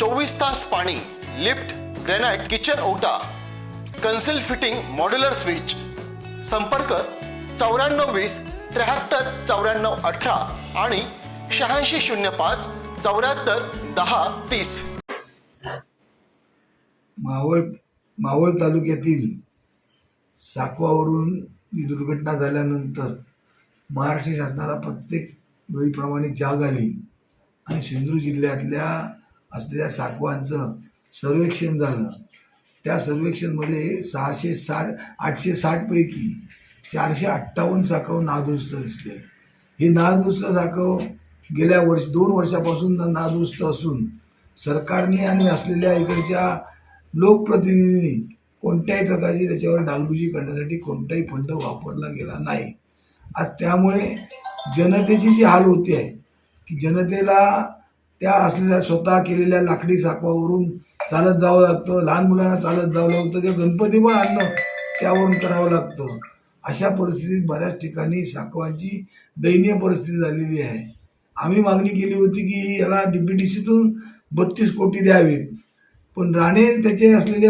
चोवीस तास पाणी लिफ्ट ग्रेनाइट किचन ओटा कन्सिल फिटिंग मॉड्युलर स्विच. संपर्क चौऱ्याण्णव वीस त्र्याहत्तर चौऱ्याण्णव अठरा आणि शहाऐंशी शून्य पाच चौऱ्याहत्तर दहा तीस. मावळ मावळ तालुक्यातील साकवावरून ही दुर्घटना झाल्यानंतर महाराष्ट्र शासनाला प्रत्येक वेळीप्रमाणे जाग आली आणि सिंधुदुर्ग जिल्ह्यातल्या असलेल्या साकवांचं सर्वेक्षण झालं. त्या सर्वेक्षणमध्ये सहाशे साठ आठशे साठपैकी चारशे अठ्ठावन्न साकव नादुरुस्त दिसले. हे नादुरुस्त साकव गेल्या वर्ष दोन वर्षापासून नादुरुस्त असून सरकारने आणि असलेल्या इकडच्या लोकप्रतिनिधींनी कोणत्याही प्रकारची त्याच्यावर डागडुजी करण्यासाठी कोणताही फंड वापरला गेला नाही. आज त्यामुळे जनतेची जी हाल होते आहे की जनतेला त्या असलेल्या स्वतः केलेल्या लाकडी साकवावरून चालत जावं लागतं. लहान मुलांना चालत जावं लागतं किंवा गणपती पण आणणं त्यावरून करावं लागतं. अशा परिस्थितीत बऱ्याच ठिकाणी साकवांची दयनीय परिस्थिती झालेली आहे. आम्ही मागणी केली होती की याला डी पी टी सीतून बत्तीस कोटी द्यावीत. पण राणे त्याचे असलेले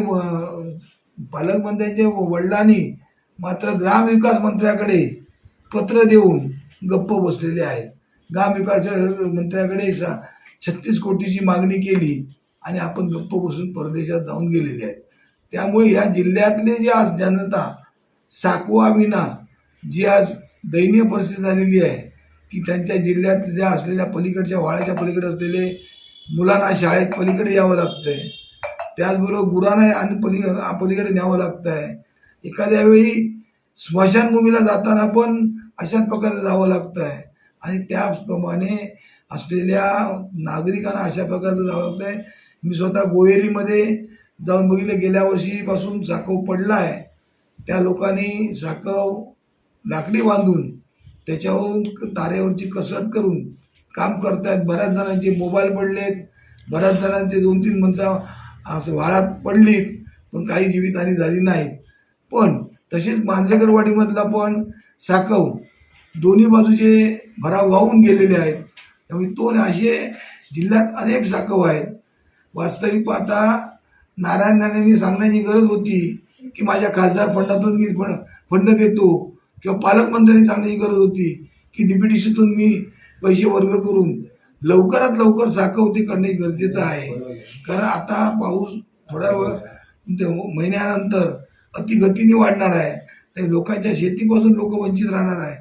पालकमंत्र्यांच्या वडिलांनी मात्र ग्रामविकास मंत्र्याकडे पत्र देऊन गप्प बसलेले आहेत. ग्रामविकास मंत्र्याकडे सा छत्तीस कोटीची मागणी केली आणि आपण गप्प बसून परदेशात जाऊन गेलेले आहेत. त्यामुळे या जिल्ह्यातले जे आज जनता साकवा विना जी आज दयनीय परिस्थिती झालेली आहे की त्यांच्या जिल्ह्यात ज्या असलेल्या पलीकडच्या वाळ्याच्या पलीकडे असलेले मुलांना शाळेत पलीकडे यावं लागतं आहे त्याचबरोबर गुरांना आणि पली पलीकडे न्यावं लागतं आहे एखाद्या वेळी स्मशानभूमीला जाताना पण अशाच प्रकारे जावं लागतं आहे आणि त्याचप्रमाणे असलेल्या नागरिकांना अशा प्रकारचं जावं लागतं आहे. मी स्वतः गोहेरीमध्ये जाऊन बघितलं गेल्या वर्षीपासून साखव पडला आहे. त्या लोकांनी साखव लाकडी बांधून त्याच्यावरून क- तारेवरची कसरत करून काम करतायत. बऱ्याच जणांचे मोबाईल पडलेत बऱ्याच जणांचे दोन तीन माणसं असं वाळात पडलीत पण काही जीवितहानी झाली नाही. पण तसेच मांजरेकरवाडीमधला पण साखव दोन्ही बाजूचे भराव वाहून गेलेले आहेत. त्यामुळे दोन असे जिल्ह्यात अनेक साखव आहेत. वास्तविक पाहता नारायण राणेंनी सांगण्याची गरज होती की माझ्या खासदार फंडातून मी फंड फंड देतो किंवा पालकमंत्र्यांनी सांगण्याची गरज होती की डीपीटीसीतून मी पैसे वर्ग करून लवकरात लवकर साखवती करणे गरजेचं आहे. कारण आता पाऊस थोड्या वेळ महिन्यानंतर अतिगतीने वाढणार आहे. तर लोकांच्या शेतीपासून लोक वंचित राहणार आहे.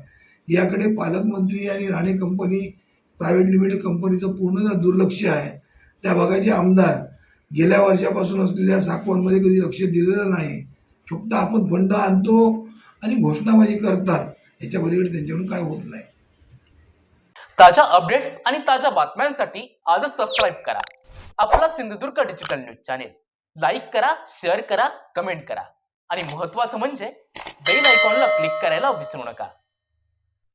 याकडे पालकमंत्री आणि राणे कंपनी प्रायव्हेट लिमिटेड कंपनीचं पूर्ण दुर्लक्ष आहे त्या भागाचे आमदार गेल्या वर्षापासून असलेल्या साकवांमध्ये कधी लक्ष दिलेलं नाही. फक्त आपण फंड आणतो आणि घोषणाबाजी करतात. याच्या पलीकडे त्यांच्याकडून काय होत नाही. ताज्या अपडेट्स आणि ताज्या बातम्यांसाठी आजच सबस्क्राईब करा. आपला Sindhudurg digital news channel like करा शेअर करा कमेंट करा. आणि महत्वाचं म्हणजे बेल आयकॉनला क्लिक करायला विसरू नका.